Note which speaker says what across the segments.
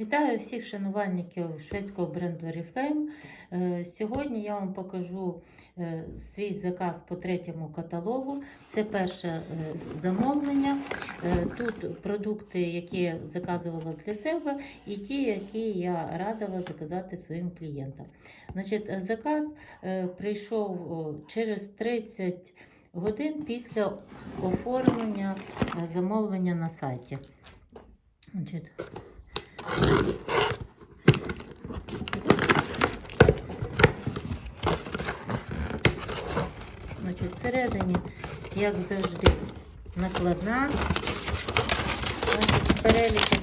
Speaker 1: Вітаю всіх шанувальників шведського бренду Oriflame. Е, Сьогодні я вам покажу е, свій заказ по третьому каталогу. Це перше е, замовлення. Тут продукти, які я заказувала для себе, і ті, які я радила заказати своїм клієнтам. Значить, заказ прийшов через 30 годин після оформлення замовлення на сайті. Значить, Значить, всередині, як завжди, накладна. З переліком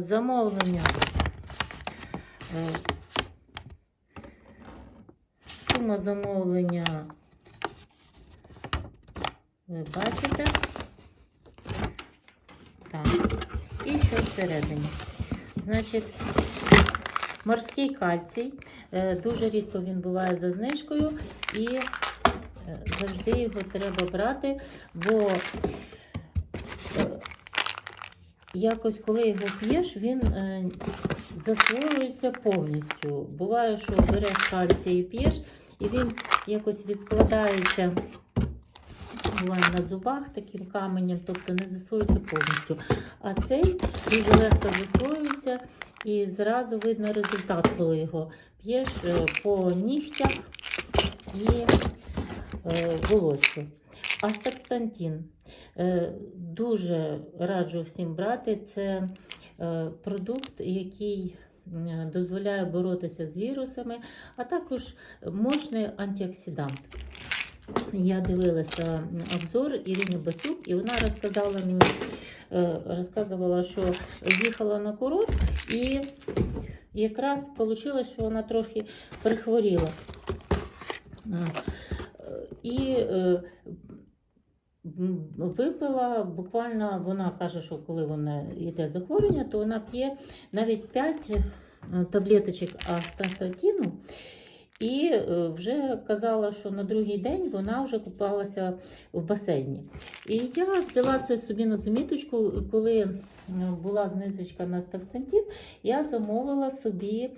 Speaker 1: замовлення. Е, сума замовлення. Ви бачите? Так. І що всередині? Значить, морський кальцій. Е, Дуже рідко він буває за знижкою, і е, завжди його треба брати, бо е, якось, коли його п'єш, він засвоюється повністю. Буває, що береш кальцій і п'єш, і він якось відкладається. Буває на зубах таким каменем, тобто не засвоюється повністю. А цей дуже легко засвоюється і зразу видно результат, коли його п'єш е, по нігтях і е, волоссю. Астакстантін. Е, Дуже раджу всім брати. Це продукт, який дозволяє боротися з вірусами, а також мощний антиоксидант. Я дивилася обзор Ірини Басюк, і вона розказала мені, е, розказувала, що їхала на курорт, і якраз вийшло, що вона трохи прихворіла. Е, І е, випила буквально, вона каже, що коли вона йде захворювання, то вона п'є навіть 5 таблеточок астастатіну. І е, вже казала, що на другий день вона вже купалася в басейні. І я взяла це собі на заміточку, коли е, була знижечка на стаксантін, я замовила собі.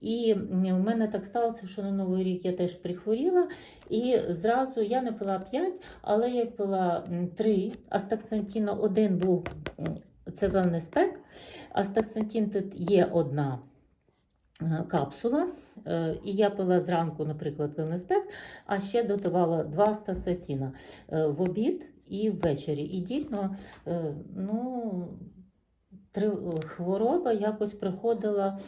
Speaker 1: І в мене так сталося, що на Новий рік я теж прихворіла. І зразу я не пила 5, але я пила 3. Астаксантіна один був це wellness pack. Астаксантін тут є одна капсула. Е, І я пила зранку, наприклад, pack, а ще додавала 2 астаксантіна е, в обід і ввечері. І дійсно, е, ну, хвороба якось приходила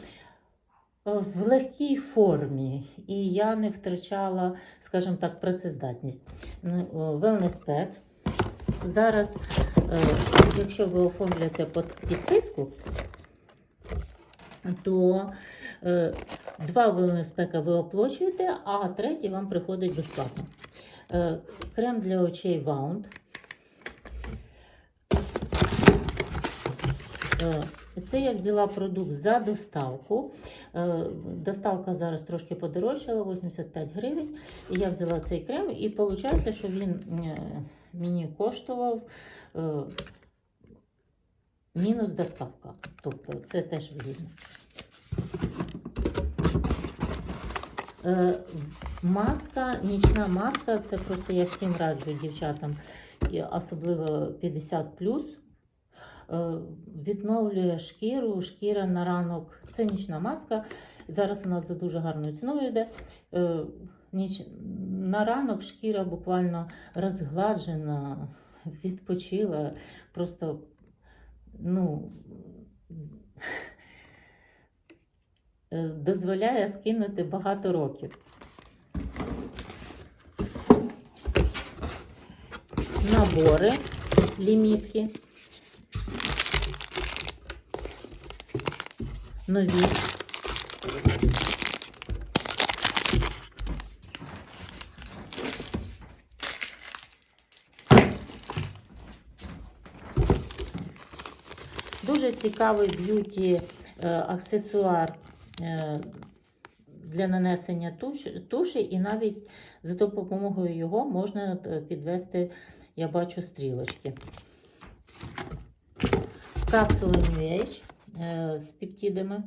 Speaker 1: е, в легкій формі, і я не втрачала, скажімо так, працездатність. Wellness Зараз, е, якщо ви оформлюєте підписку, то е, два wellness пека ви оплачуєте, а третій вам приходить безплатно. Е, крем для очей Wound. Е, Це я взяла продукт за доставку. Е, Доставка зараз трошки подорожчала, 85 гривень. І я взяла цей крем, і виходить, що він е, мені коштував е, мінус доставка. Тобто це теж вигідно. Е, Маска, нічна маска, це просто я всім раджу дівчатам, особливо 50 Відновлює шкіру, шкіра на ранок. Це нічна маска. Зараз у нас за дуже гарною ціною йде. Е, Ніч... На ранок шкіра буквально розгладжена, відпочила. Просто, ну, е, дозволяє скинути багато років. Набори, лімітки. Нові. Дуже цікавий б'юті е, аксесуар е, для нанесення туші, і навіть за допомогою його можна е, підвести, я бачу, стрілочки. Капсули New Age. відійдемо.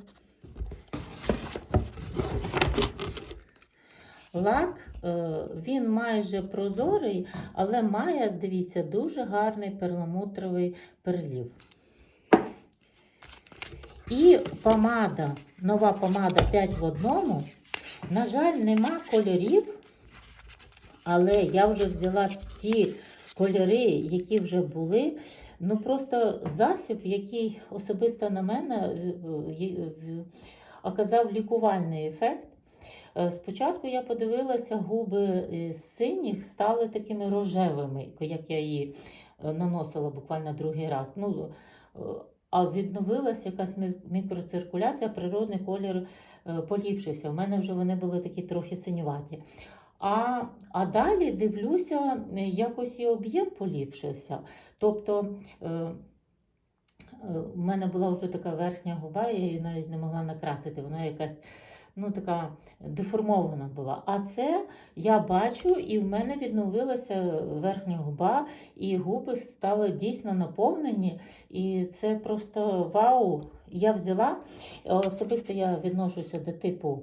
Speaker 1: Лак, е, він майже прозорий, але має, дивіться, дуже гарний перламутровий перлів. І помада, нова помада 5 в одному. На жаль, нема кольорів, але я вже взяла ті кольори, які вже були. Ну просто засіб, який особисто на мене е, е, е, оказав лікувальний ефект. Спочатку я подивилася, губи синіх стали такими рожевими, як я її наносила буквально другий раз. Ну, а відновилася якась мікроциркуляція, природний колір е, поліпшився. У мене вже вони були такі трохи синюваті. А, а далі дивлюся, е, якось і об'єм поліпшився. Тобто е, е, у мене була вже така верхня губа, я її навіть не могла накрасити. Вона якась ну, така деформована була. А це я бачу, і в мене відновилася верхня губа, і губи стали дійсно наповнені. І це просто вау! Я взяла. Особисто я відношуся до типу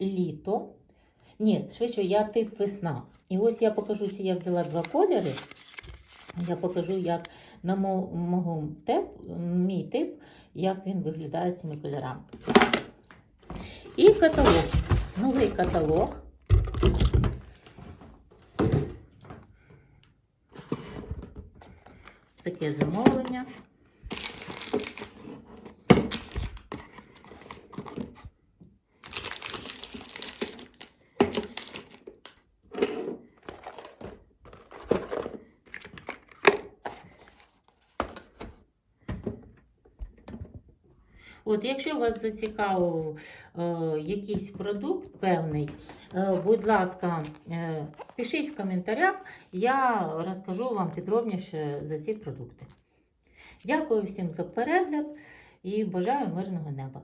Speaker 1: літо. Ні, швидше, я тип весна. І ось я покажу ці, я взяла два кольори. Я покажу, як на мо- мого тип, мій тип, як він виглядає з цими кольорами. І каталог. Новий каталог. Таке замовлення. От, якщо вас зацікавив е, якийсь продукт певний, е, будь ласка, е, пишіть в коментарях, я розкажу вам підробніше за ці продукти. Дякую всім за перегляд і бажаю мирного неба.